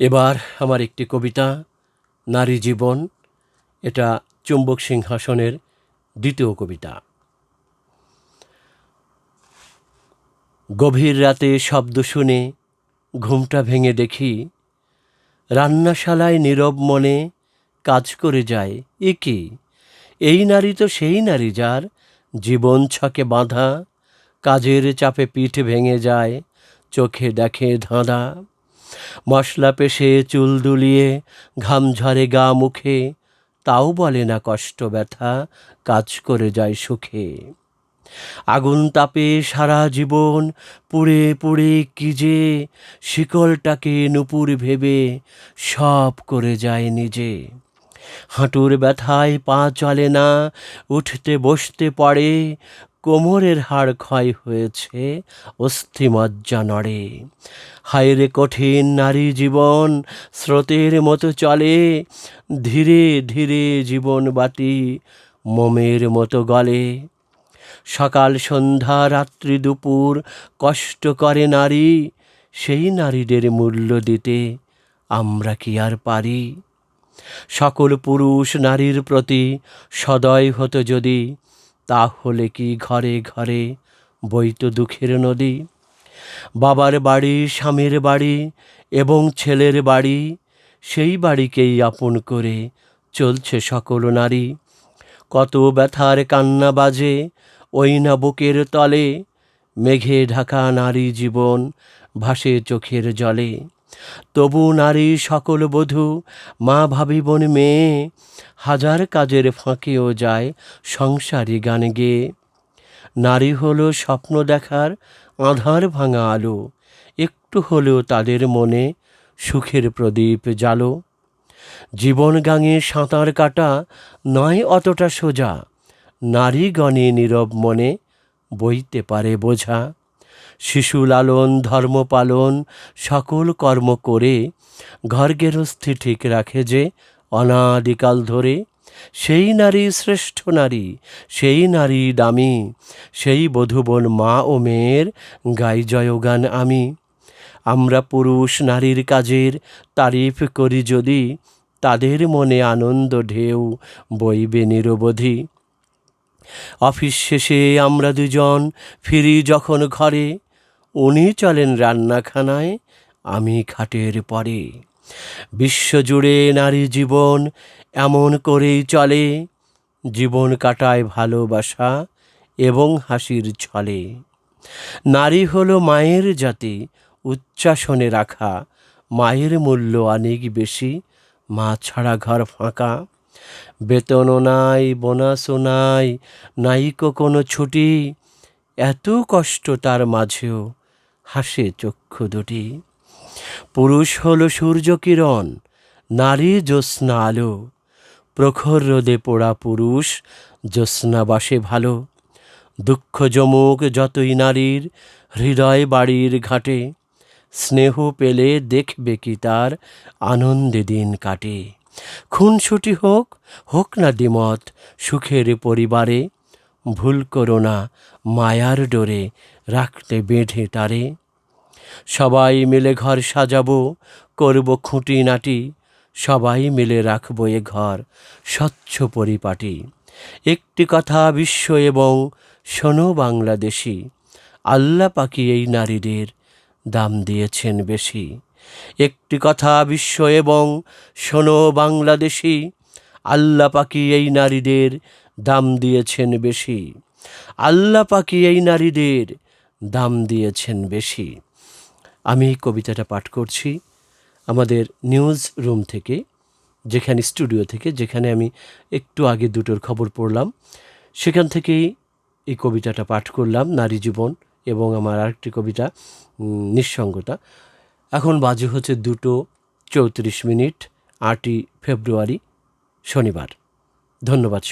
এবার আমার একটি কবিতা, নারী জীবন, এটা চুম্বক সিংহাসনের দ্বিতীয় কবিতা। গভীর রাতে শব্দ শুনে ঘুমটা ভেঙে দেখি, রান্নাশালায় নীরব মনে কাজ করে যায় এ কি? এই নারী তো সেই নারী যার জীবন ছকে বাঁধা, কাজের চাপে পিঠ ভেঙে যায়, চোখে দেখে ধাঁধা। মশলা পেশে চুল দুলিয়ে, ঘাম ঝরে গা মুখে, তাও বলে না কষ্ট ব্যথা, কাজ করে যায় সুখে। আগুন তাপে সারা জীবন, পুড়ে পুড়ে কি যে, শিকলটাকে নুপুর ভেবে সব করে যায় নিজে। হাঁটুর ব্যথায় পা চলে না, উঠতে বসতে পড়ে কোমরের হাড় ক্ষয় হয়েছে অস্থিমজ্জা নড়ে। হায়রে কঠিন নারী জীবন স্রোতের মতো চলে। ধীরে ধীরে জীবন বাতি মোমের মতো গলে। সকাল, সন্ধ্যা, রাত্রি, দুপুর কষ্ট করে নারী। সেই নারীদের মূল্য দিতে আমরা কি আর পারি? সকল পুরুষ নারীর প্রতি সদয় হতো যদি তাহলে কি ঘরে ঘরে বইতো দুঃখের নদী? বাবার বাড়ি, স্বামীর বাড়ি এবং ছেলের বাড়ি, সেই বাড়িকেই আপন করে চলছে সকল নারী। কত ব্যথার কান্না বাজে ওই না বুকের তলে, মেঘে ঢাকা নারী জীবন ভাসে চোখের জলে। তবু নারী সকল বধূ, মা ভাবি বোন মেয়ে, হাজার কাজের ফাঁকেও যায় সংসারী গান গেয়ে। নারী হলো স্বপ্ন দেখার আধার ভাঙা আলো, একটু হলেও তাদের মনে সুখের প্রদীপ জালো। জীবন গাঙে সাঁতার কাটা নয় অতটা সোজা, নারী গণে নীরব মনে বইতে পারে বোঝা। শিশু লালন, ধর্ম পালন, সকল কর্ম করে ঘর গেরস্থি ঠিক রাখে যে অনাদিকাল ধরে। সেই নারী শ্রেষ্ঠ নারী, সেই নারী দামি, সেই বধুবন মা ও মেয়ের গাই জয়গান আমি। আমরা পুরুষ নারীর কাজের তারিফ করি যদি তাদের মনে আনন্দ ঢেউ বইবে নিরবধি। অফিস শেষে আমরা দুজন ফিরি যখন ঘরে উনি চলেন রান্নাখানায়, আমি খাটের পরে। বিশ্বজুড়ে নারী জীবন এমন করেই চলে, জীবন কাটায় ভালোবাসা এবং হাসির ছলে। নারী হলো মায়ের জাতি, উচ্চাসনে রাখা, মায়ের মূল্য অনেক বেশি, মা ছাড়া ঘর ফাঁকা। বেতনও নাই, বোনাসও নাই, নাইকো কোনো ছুটি, এত কষ্ট তার মাঝেও। হাসে চক্ষু দুটি। পুরুষ হলো সূর্যকিরণ নারী জ্যোৎস্না আলো। প্রখর রোদে পোড়া পুরুষ, জ্যোৎস্না বাসে ভালো। দুঃখ জমুক যতই নারীর, হৃদয় বাড়ির ঘাটে। স্নেহ পেলে দেখবে কি তার আনন্দে দিন কাটে। খুনসুটি হোক হোক না দ্বিমত, সুখের পরিবারে। ভুল করো না, মায়ার ডোরে রাখতে বেঁধে তারে। সবাই মিলে ঘর সাজাবো, করব খুঁটি নাটি সবাই মিলে রাখব এ ঘর স্বচ্ছ পরিপাটি। একটি কথা বিশ্ব এবং শোনো বাংলাদেশি, আল্লাহ পাকি এই নারীদের দাম দিয়েছেন বেশি। একটি কথা বিশ্ব এবং শোনো বাংলাদেশি আল্লাহ পাকি এই নারীদের দাম দিয়েছেন বেশি। আল্লাহ পাকি এই নারীদের দাম দিয়েছেন বেশি। আমি কবিতাটা পাঠ করছি আমাদের নিউজ রুম থেকে, যেখানে স্টুডিও থেকে, যেখানে আমি একটু আগে দুটোর খবর পড়লাম। সেখান থেকেই এই কবিতাটা পাঠ করলাম, নারী জীবন এবং আমার আরেকটি কবিতা নিঃসঙ্গতা। এখন বাজে হচ্ছে দুটো চৌত্রিশ মিনিট, আটই ফেব্রুয়ারি। শনিবার। ধন্যবাদ